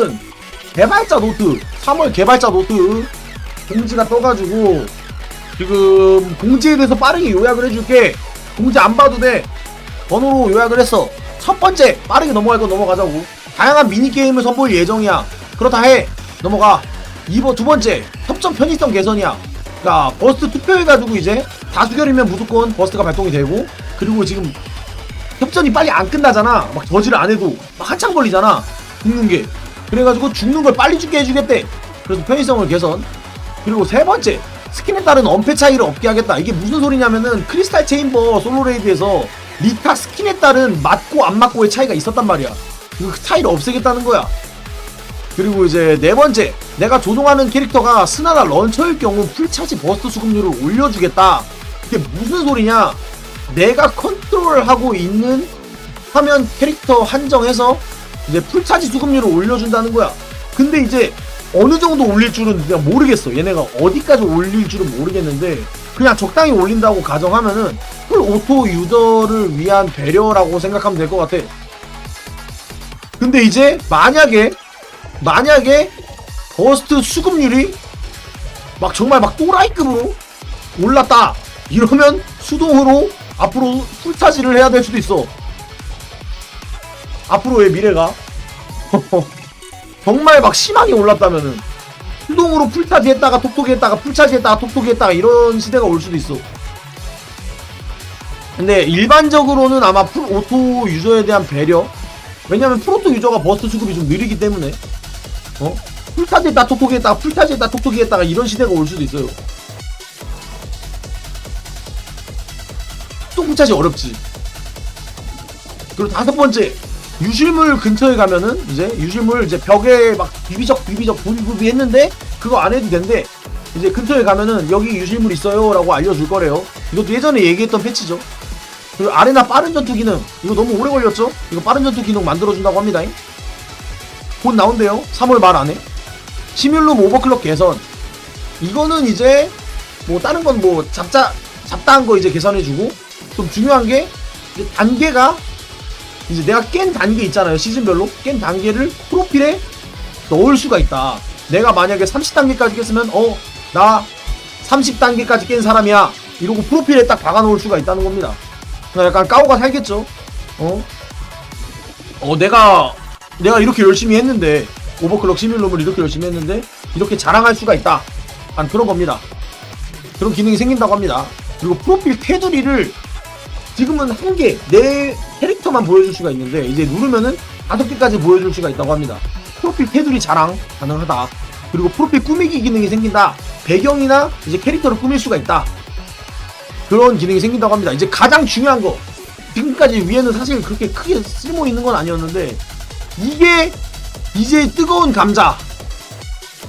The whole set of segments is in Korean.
3월은 개발자 노트 3월 개발자 노트 공지가 떠가지고 지금 공지에 대해서 빠르게 요약을 해줄게. 공지 안 봐도 돼. 번호로 요약을 했어. 첫 번째 빠르게 넘어갈 거 넘어가자고. 다양한 미니게임을 선보일 예정이야. 그렇다 해. 넘어가. 이번 두 번째 협정 편의성 개선이야. 자 버스트 투표해가지고 이제 다수결이면 무조건 버스트가 발동이 되고 그리고 지금 협전이 빨리 안 끝나잖아. 막 저지를 안 해도 막 한참 걸리잖아. 죽는 게 그래가지고 죽는 걸 빨리 죽게 해주겠대. 그래서 편의성을 개선. 그리고 세 번째 스킨에 따른 엄폐 차이를 없게 하겠다. 이게 무슨 소리냐면은 크리스탈 체인버 솔로레이드에서 리타 스킨에 따른 맞고 안 맞고의 차이가 있었단 말이야. 그 차이를 없애겠다는 거야. 그리고 이제 네 번째 내가 조종하는 캐릭터가 스나나 런처일 경우 풀차지 버스트 수급률을 올려주겠다. 이게 무슨 소리냐? 내가 컨트롤하고 있는 화면 캐릭터 한정해서 이제 풀차지 수급률을 올려준다는 거야. 근데 이제 어느 정도 올릴 줄은 내가 모르겠어. 얘네가 어디까지 올릴 줄은 모르겠는데 그냥 적당히 올린다고 가정하면은 풀 오토 유저를 위한 배려라고 생각하면 될 것 같아. 근데 이제 만약에 만약에 버스트 수급률이 막 정말 막 또라이급으로 올랐다. 이러면 수동으로 앞으로 풀타지를 해야 될 수도 있어 앞으로의 미래가? 정말 막 심하게 올랐다면은. 수동으로 풀타지 했다가 톡톡이 했다가 풀차지 했다가 톡톡이 했다가 이런 시대가 올 수도 있어. 근데 일반적으로는 아마 풀 오토 유저에 대한 배려? 왜냐면 프로토 유저가 버스트 수급이 좀 느리기 때문에. 어? 풀타지 했다 톡톡이 했다가 풀타지 했다 톡톡이 했다가 이런 시대가 올 수도 있어요. 또 풀차지 어렵지. 그리고 다섯 번째 유실물 근처에 가면은 이제 유실물 이제 벽에 막 비비적 비비적 부비부비 했는데 그거 안 해도 된대. 이제 근처에 가면은 여기 유실물 있어요 라고 알려줄 거래요. 이것도 예전에 얘기했던 패치죠. 그리고 아레나 빠른 전투 기능. 이거 너무 오래 걸렸죠? 이거 빠른 전투 기능 만들어준다고 합니다. 곧 나온대요. 3월 말 안에. 시뮬룸 오버클럭 개선. 이거는 이제 뭐 다른 건 뭐 잡자 잡다한 거 이제 개선해주고. 좀 중요한 게 단계가 이제 내가 깬 단계 있잖아요 시즌별로. 깬 단계를 프로필에 넣을 수가 있다. 내가 만약에 30단계까지 깼으면 어 나 30단계까지 깬 사람이야. 이러고 프로필에 딱 박아 놓을 수가 있다는 겁니다. 약간 까오가 살겠죠? 어? 어 내가 내가 이렇게 열심히 했는데 오버클럭 시뮬럼을 이렇게 열심히 했는데 이렇게 자랑할 수가 있다. 한 그런 겁니다. 그런 기능이 생긴다고 합니다. 그리고 프로필 테두리를 지금은 한 개, 내 캐릭터만 보여줄 수가 있는데, 이제 누르면은 다섯 개까지 보여줄 수가 있다고 합니다. 프로필 테두리 자랑 가능하다. 그리고 프로필 꾸미기 기능이 생긴다. 배경이나 이제 캐릭터를 꾸밀 수가 있다. 그런 기능이 생긴다고 합니다. 이제 가장 중요한 거. 지금까지 위에는 사실 그렇게 크게 쓸모 있는 건 아니었는데, 이게 이제 뜨거운 감자.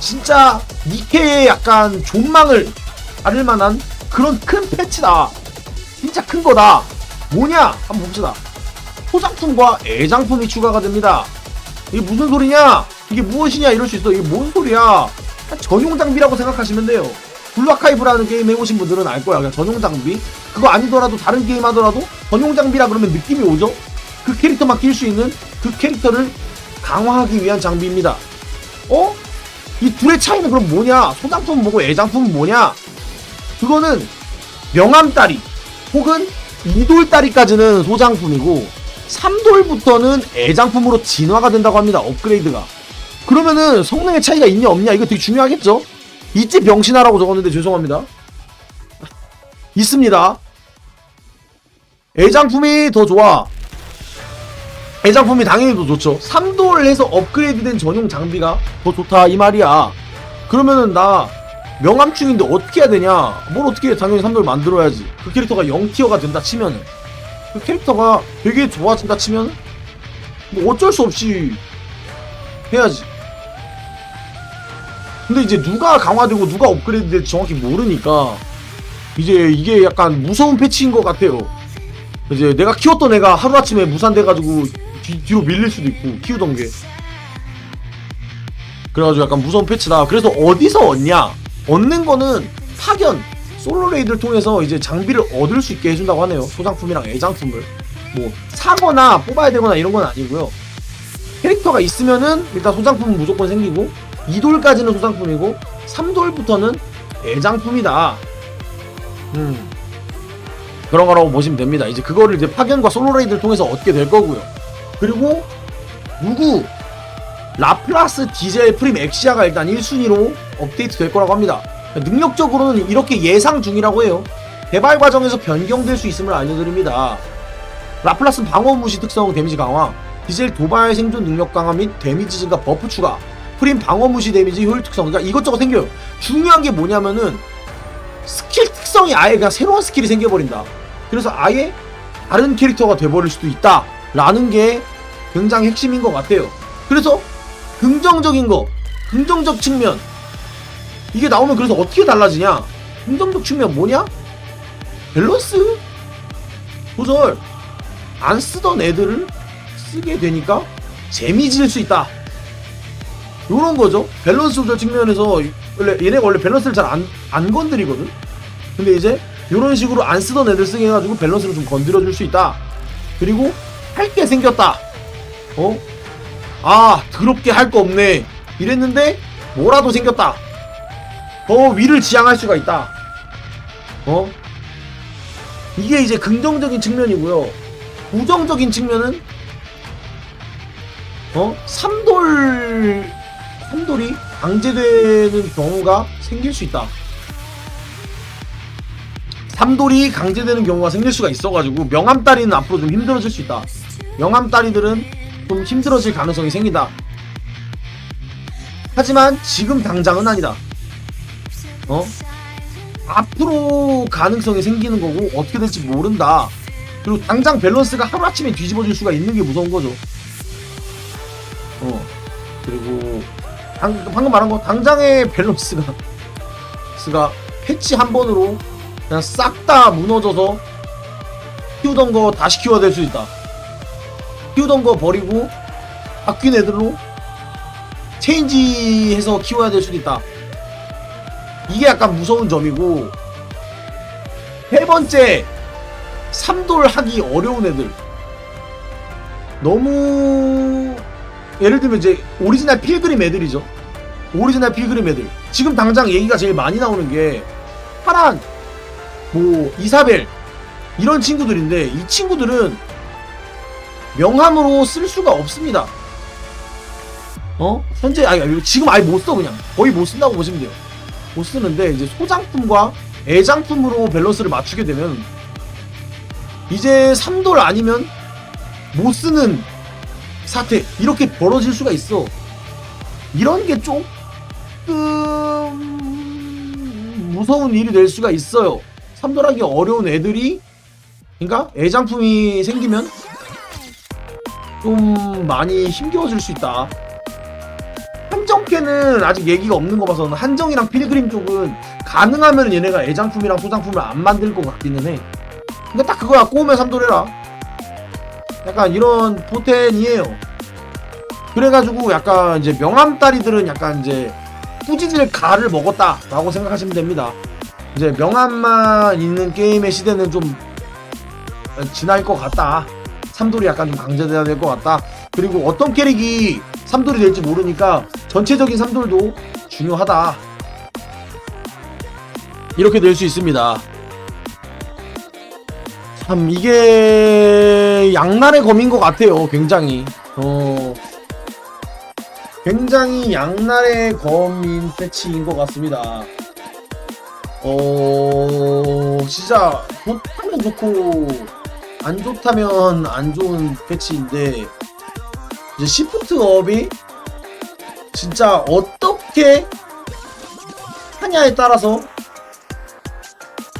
진짜 니케의 약간 존망을 가를 만한 그런 큰 패치다. 진짜 큰 거다. 뭐냐? 한번 봅시다. 소장품과 애장품이 추가가 됩니다. 이게 무슨 소리냐? 이게 무엇이냐? 이럴 수 있어. 이게 뭔 소리야? 전용 장비라고 생각하시면 돼요. 블루아카이브라는 게임 해보신 분들은 알 거야. 그냥 전용 장비. 그거 아니더라도 다른 게임 하더라도 전용 장비라 그러면 느낌이 오죠? 그 캐릭터만 낄 수 있는 그 캐릭터를 강화하기 위한 장비입니다. 어? 이 둘의 차이는 그럼 뭐냐? 소장품은 뭐고 애장품은 뭐냐? 그거는 명암다리 혹은 이돌다리까지는 소장품이고 3돌부터는 애장품으로 진화가 된다고 합니다. 업그레이드가. 그러면은 성능의 차이가 있냐 없냐 이거 되게 중요하겠죠? 있지 병신하라고 적었는데 죄송합니다. 있습니다. 애장품이 더 좋아. 애장품이 당연히 더 좋죠. 3돌 해서 업그레이드된 전용 장비가 더 좋다 이 말이야. 그러면은 나 명함충인데 어떻게 해야 되냐? 뭘 어떻게 해? 당연히 3돌 만들어야지. 그 캐릭터가 0티어가 된다 치면은 그 캐릭터가 되게 좋아진다 치면 뭐 어쩔 수 없이 해야지. 근데 이제 누가 강화되고 누가 업그레이드 될지 정확히 모르니까 이제 이게 약간 무서운 패치인 것 같아요. 이제 내가 키웠던 애가 하루아침에 무산돼가지고 뒤, 뒤로 밀릴 수도 있고 키우던 게 그래가지고 약간 무서운 패치다 그래서 어디서 얻냐 얻는 거는 파견 솔로 레이드를 통해서 이제 장비를 얻을 수 있게 해준다고 하네요 소장품이랑 애장품을 뭐 사거나 뽑아야 되거나 이런 건 아니고요 캐릭터가 있으면은 일단 소장품은 무조건 생기고 2돌까지는 소장품이고 3돌부터는 애장품이다. 음. 그런 거라고 보시면 됩니다. 이제 그거를 이제 파견과 솔로 레이드를 통해서 얻게 될 거고요. 그리고 누구 라플라스 디젤 프림 엑시아가 일단 1순위로 업데이트 될 거라고 합니다. 능력적으로는 이렇게 예상 중이라고 해요. 개발 과정에서 변경될 수 있음을 알려드립니다. 라플라스는 방어 무시 특성 데미지 강화, 디젤 도발 생존 능력 강화 및 데미지 증가 버프 추가, 프림 방어 무시 데미지 효율 특성, 그러니까 이것저것 생겨요. 중요한 게 뭐냐면은 스킬 특성이 아예 그냥 새로운 스킬이 생겨버린다. 그래서 아예 다른 캐릭터가 돼버릴 수도 있다. 라는 게 굉장히 핵심인 것 같아요. 그래서 긍정적인 거, 긍정적 측면. 이게 나오면 그래서 어떻게 달라지냐? 긍정적 측면 뭐냐? 밸런스 조절. 안 쓰던 애들을 쓰게 되니까 재미질 수 있다. 요런 거죠. 밸런스 조절 측면에서 원래 얘네가 원래 밸런스를 잘 안 안 건드리거든. 근데 이제 요런 식으로 안 쓰던 애들 쓰게 해가지고 밸런스를 좀 건드려 줄 수 있다. 그리고 할 게 생겼다. 어? 아 더럽게 할 거 없네. 이랬는데 뭐라도 생겼다. 더 위를 지향할 수가 있다. 어? 이게 이제 긍정적인 측면이고요. 부정적인 측면은 어? 삼돌 삼돌이 강제되는 경우가 생길 수 있다. 삼돌이 강제되는 경우가 생길 수가 있어가지고 명함따리는 앞으로 좀 힘들어질 수 있다. 명함따리들은 좀 힘들어질 가능성이 생긴다. 하지만 지금 당장은 아니다. 어? 앞으로 가능성이 생기는 거고 어떻게 될지 모른다. 그리고 당장 밸런스가 하루아침에 뒤집어질 수가 있는 게 무서운 거죠. 어. 그리고 당, 방금 말한 거 당장의 밸런스가 스가 패치 한 번으로 그냥 싹 다 무너져서 키우던 거 다시 키워야 될 수 있다. 키우던 거 버리고 바뀐 애들로 체인지해서 키워야 될 수도 있다. 이게 약간 무서운 점이고 세 번째 3돌 하기 어려운 애들. 너무 예를 들면 이제 오리지널 필그림 애들이죠. 오리지널 필그림 애들. 지금 당장 얘기가 제일 많이 나오는 게 파란 뭐 이사벨 이런 친구들인데 이 친구들은 명함으로 쓸 수가 없습니다. 어? 현재 아니 지금 아예 못 써 그냥. 거의 못 쓴다고 보시면 돼요 못 쓰는데 이제 소장품과 애장품으로 밸런스를 맞추게 되면 이제 3돌 아니면 못 쓰는 사태 이렇게 벌어질 수가 있어. 이런 게 조금 무서운 일이 될 수가 있어요. 3돌 하기 어려운 애들이 그러니까 애장품이 생기면 좀 많이 힘겨워질 수 있다 한정캐는 아직 얘기가 없는 거 봐서는 한정이랑 필그림 쪽은 가능하면 얘네가 애장품이랑 소장품을 안 만들 것 같기는 해. 근데 딱 그거야 꼬우면 삼돌해라. 약간 이런 포텐이에요. 그래가지고 약간 이제 명함따리들은 약간 이제 후지질 가를 먹었다라고 생각하시면 됩니다. 이제 명함만 있는 게임의 시대는 좀 지날 것 같다. 삼돌이 약간 좀 강제돼야 될 것 같다. 그리고 어떤 캐릭이 삼돌이 될지 모르니까 전체적인 삼돌도 중요하다. 이렇게 될 수 있습니다. 참 이게 양날의 검인 것 같아요. 굉장히 어 굉장히 양날의 검인 패치인 것 같습니다. 어 진짜 좋다면 좋고 안 좋다면 안 좋은 패치인데 이제 시프트 업이 진짜 어떻게 하냐에 따라서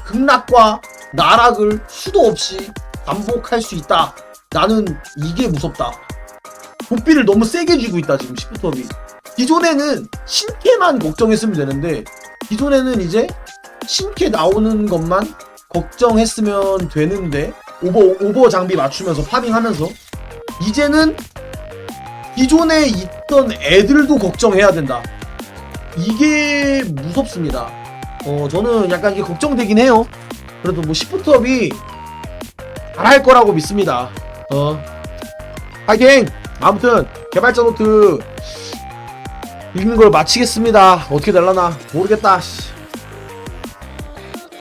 극락과 나락을 수도 없이 반복할 수 있다. 나는 이게 무섭다. 복비를 너무 세게 쥐고 있다 지금 시프트 업이. 기존에는 신캐만 걱정했으면 되는데 기존에는 이제 신캐 나오는 것만 걱정했으면 되는데 오버 오버 장비 맞추면서 파밍하면서 이제는 기존에 있던 애들도 걱정해야 된다. 이게 무섭습니다. 어, 저는 약간 이게 걱정되긴 해요. 그래도 뭐 시프트업이 잘할 거라고 믿습니다. 어, 파이팅! 아무튼 개발자 노트 읽는 걸 마치겠습니다 어떻게 될라나 모르겠다 씨.